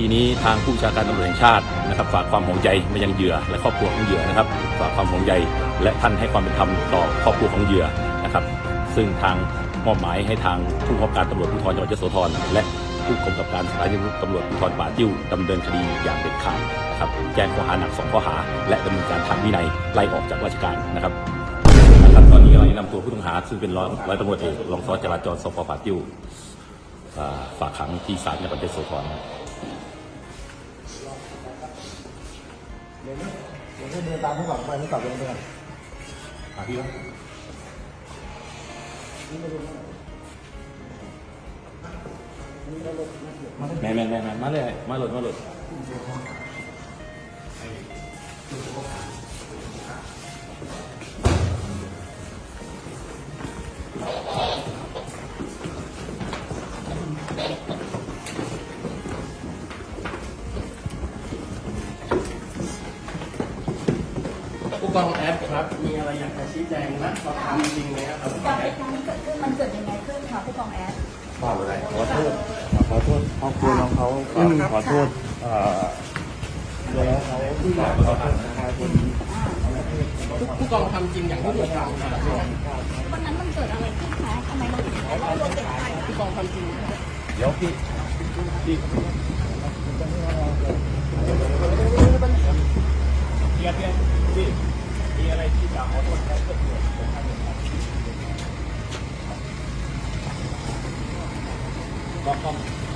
ดีนี้ทางผู้ชาการตำรวจแห่งชาตินะครับฝากความห่วงใยมายังเหยื่อ และครอบครัวของเหยื่อนะครับฝากความห่วงใยและท่านให้ความเป็นธรรมต่อครอบครัวของเหยื่อนะครับซึ่งทางมอบหมายให้ทางผู้กำกับการตำรวจภูธรจังหวัดยโสธรและผู้กำกับการสถานีตำรวจภูธรป่าติ้วดำเนินคดีอย่างเด็ดขาดนะครับแจ้งข้อหาหนักสองข้อหา และดำเนินการทางวินัยไล่ออกจากราชการนะครับนะครับตอนนี้กำลังนำตัวผู้ต้องหา ซึ่งเป็นร้อยตำรวจเอกรองสารจราจรสพป่าติ้วฝากขังที่ศาลจังหวัดยโสธร เดี๋ยวนี้เดี๋ยวนี้เดินตามผู้กำกับไปผู้กำกับเดินไปก่อนหาพี่วะแม่แม่แม่แม่มาเลยมาหลดมาหลด กองแอปครับ มีอะไรอยากจะชี้แจงนะเราทำจริงไหมครับผู้กกาองรแอเหปตุการณ์นี้เกิดขึ้นมันเกิดยังไงขึ้นคะผู้กองแอดขออะไรขอโทษขอโทษครอบครัวน้องเขาขอโทษเอ่อตัวน้องเขาที่ขอโทษประชาชนผู้กองทำจริงอย่างที่ถูกกล่าวหาไหมครับวันนั้นมันเกิดอะไรขึ้นคะทำไมเราถึงได้รวมเป็นไปผู้กองทำจริงไหมครับเดี๋ยวพี่พี่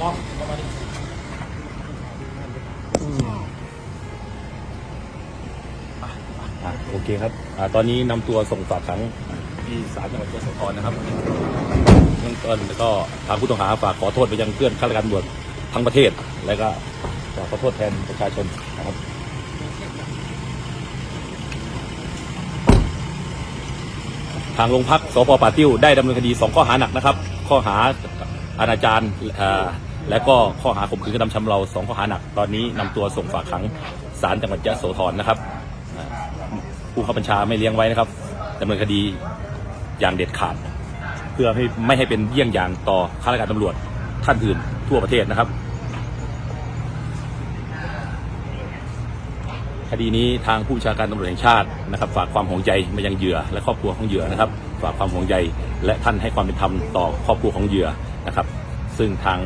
องกล้องกล้อะโอเคครับอ่าตอนนี้นำตัวส่งฝากขังที่ศาลจังหวัดยโสธรนะครับเบื้องต้นแล้วก็ทางผู้ต้องหาฝากขอโทษไปยังเพื่อนข้าราชการตำรวจทั้งประเทศ และก็ฝากขอโทษแทนประชาชนนะครับ ทางโรงพักสพป่าติ้วได้ดำเนินคดีสองข้อหาหนักนะครับ ข้อหาอนาจารเอ่อ และก็ข้อหาข่มขืนกระทำชำเราสองข้อหาหนักตอนนี้นำตัวส่งฝากขังศาลจังหวัดยะโสธรนะครับผู้ข้าบัญชาไม่เลี้ยงไว้นะครับดำเนินคดีอย่างเด็ดขาด เพื่อให้ไม่ให้เป็นเยี่ยงอย่างต่อข้าราชการตำรวจท่านอื่นทั่วประเทศนะครับ คดีนี้ทางผู้บัญชาการตำรวจแห่งชาตินะครับฝากความห่วงใยมายังเหยื่อ และครอบครัวของเหยื่อนะครับ ฝากความห่วงใยและท่านให้ความเป็นธรรมต่อครอบครัวของเหยื่อนะครับ ซึ่งทาง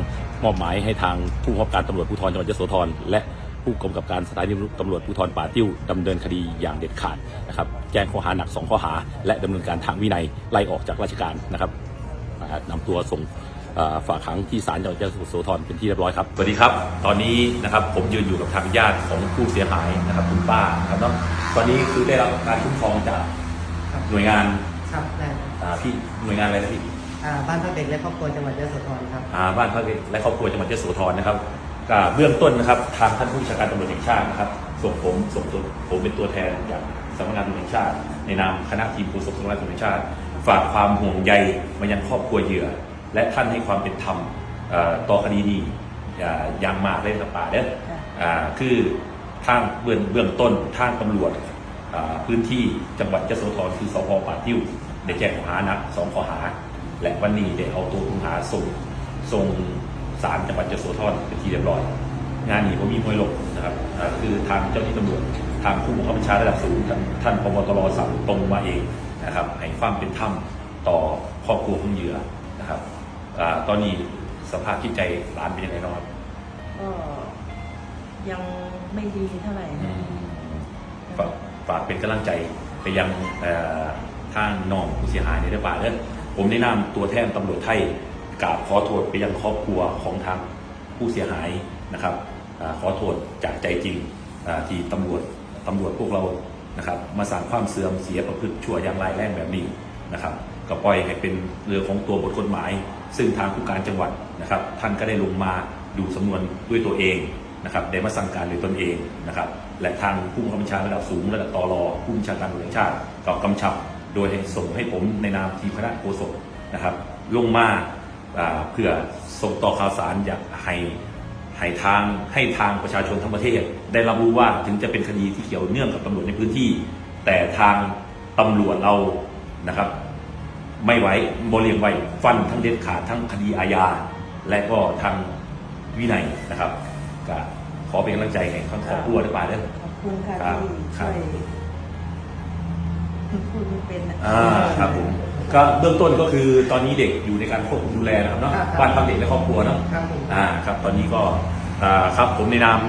มอบหมายให้ทางผู้กำกับการตำรวจภูธรจังหวัดยโสธรและผู้กำกับการสถานีตำรวจภูธรป่าติ้วดำเนินคดีอย่างเด็ดขาดนะครับแจ้งข้อหาหนักสองข้อหา และดำเนินการทางวินัยไล่ออกจากราชการนะครับอ่านำตัวส่งเอ่อฝากขังที่ศาลจังหวัดยโสธรเป็นที่เรียบร้อยครับสวัสดีครับ ตอนนี้นะครับผมยืนอยู่กับทางญาติของผู้เสียหายนะครับคุณป้านะครับเนาะตอนนี้คือได้รับการคุ้มครองจากหน่วยงานครับได้อ่าพี่หน่วยงานอะไรนะพี่ อ่าบ้านพักเด็กและครอบครัวจังหวัดยโสธรครับ อ่าบ้านพักเด็กและครอบครัวจังหวัดยโสธรนะครับก็เบื้องต้นนะครับทางท่านผู้บัญชาการตำรวจแห่งชาตินะครับส่งผมส่งตัวผมเป็นตัวแทนจากสำนักงานตำรวจแห่งชาติ ในนามคณะทีมโฆษกสำนักงานตำรวจแห่งชาติ ฝากความห่วงใยมายังครอบครัวเหยื่อ และท่านให้ความเป็นธรรมเอ่อต่อคดีนี้อย่าอย่างมากเลยครับป่าเด้ออ่าคือทางเบื้องเบื้องต้นทางตำรวจอ่าพื้นที่จังหวัดยโสธรคือสพป่าติ้วได้แจ้งข้อหาหนักสองข้อหา และวันนี้ได้เอาตัวผู้ต้องหาส่งส่งศาลจังหวัดยโสธรเป็นที่เรียบร้อย งานนี้ผมมีมวยหลบนะครับอ่าคือทางเจ้าหน้าที่ตำรวจทางผู้บังคับบัญชาระดับสูงท่านท่านพบตรสั่งตรงมาเองนะครับให้ความเป็นธรรมต่อครอบครัวของเหยื่อนะครับอาตอนนี้สภาพจิตใจร้านเป็นยังไงบ้างครับก็ยังไม่ดีเท่าไหร่นะฝากฝากเป็นกำลังใจไปยังเอ่อทางน้องผู้เสียหายในเรื่องบาทเด้อ ผมได้นำตัวแทนตำรวจไทยกราบขอโทษไปยังครอบครัวของทางผู้เสียหายนะครับอขอโทษจากใจจริงที่ตำรวจตำรวจพวกเรานะครับ มาสั่งความเสื่อมเสียประพฤติชั่วอย่างร้ายแรงแบบนี้นะครับก็ปล่อยให้เป็นเรื่องของตัวบทกฎหมาย ซึ่งทางผู้การจังหวัดนะครับ ท่านก็ได้ลงมาดูสำนวนด้วยตัวเองนะครับได้มาสั่งการโดยตนเองนะครับ และทางผู้บังคับบัญชาระดับสูงระดับตรผู้บัญชาการตำรวจแห่งชาติก็กำชับ โดยให้ส่งให้ผมในนามทีมคณะโฆษกนะครับ ลงมาอ่าเพื่อส่งต่อข่าวสารอยากให้ให้ทางให้ทางประชาชนทั้งประเทศ ได้รับรู้ว่าถึงจะเป็นคดีที่เกี่ยวเนื่องกับตำรวจในพื้นที่ แต่ทางตำรวจเรานะครับ ไม่ไว้บริเวณไว้ฟันทั้งเด็ดขาดทั้งคดีอาญาและก็ทางวินัยนะครับก็ขอเป็นกำลังใจให้ทั้งครอบครัวด้วยป่าเด้อขอบคุณค่ะครับที่ครัช่บวย พูดไม่เป็นนะอ่าครับผมก็เบื้องต้นก็คือตอนนี้เด็กอยู่ในการควบคุมดูแลนะครับเนาะบ้านพักเด็กและครอบครัวเนาะครับผม อ่าครับตอนนี้ก็อ่าครับผมในนาม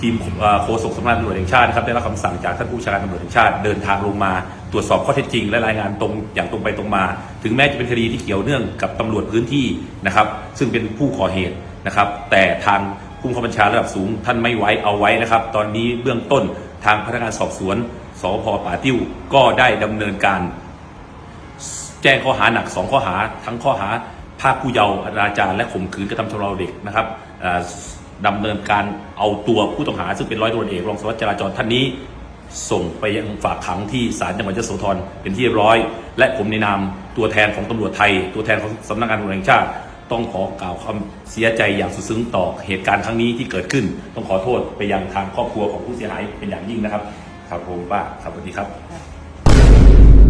ทีมอ่าโฆษกสำนักงานตำรวจแห่งชาตินะครับได้รับคำสั่งจากท่านผู้บัญชาการตำรวจแห่งชาติเดินทางลงมา ตรวจสอบข้อเท็จจริง และรายงานตรงอย่างตรงไปตรงมา ถึงแม้จะเป็นคดีที่เกี่ยวเนื่องกับตำรวจพื้นที่นะครับ ซึ่งเป็นผู้ก่อเหตุนะครับ แต่ทางผู้บังคับบัญชาระดับสูงท่านไม่ไว้เอาไว้นะครับ ตอนนี้เบื้องต้นทางพนักงานสอบสวน สพป่าติ้วก็ได้ดำเนินการ แจ้งข้อหาหนัก2ข้อหา ทั้งข้อหาภาคผู้เยาว์อนาจารและข่มขืนกระทำชำเราเด็กนะครับอ่าดำเนินการเอาตัวผู้ต้องหาซึ่งเป็นร้อยตำรวจเอกรองสารวัตรจราจรท่านนี้ ส่งไปยังฝากขังที่ศาลจังหวัดยโสธรเป็นที่เรียบร้อย และผมในนามตัวแทนของตำรวจไทย ตัวแทนของสำนักงานตำรวจแห่งชาติ ต้องขอกล่าวคำเสียใจอย่างสุดซึ้งต่อเหตุการณ์ครั้งนี้ที่เกิดขึ้น ต้องขอโทษไปยังทางครอบครัวของผู้เสียหายเป็นอย่างยิ่งนะครับ ครับผมป้าครับสวัสดีครับ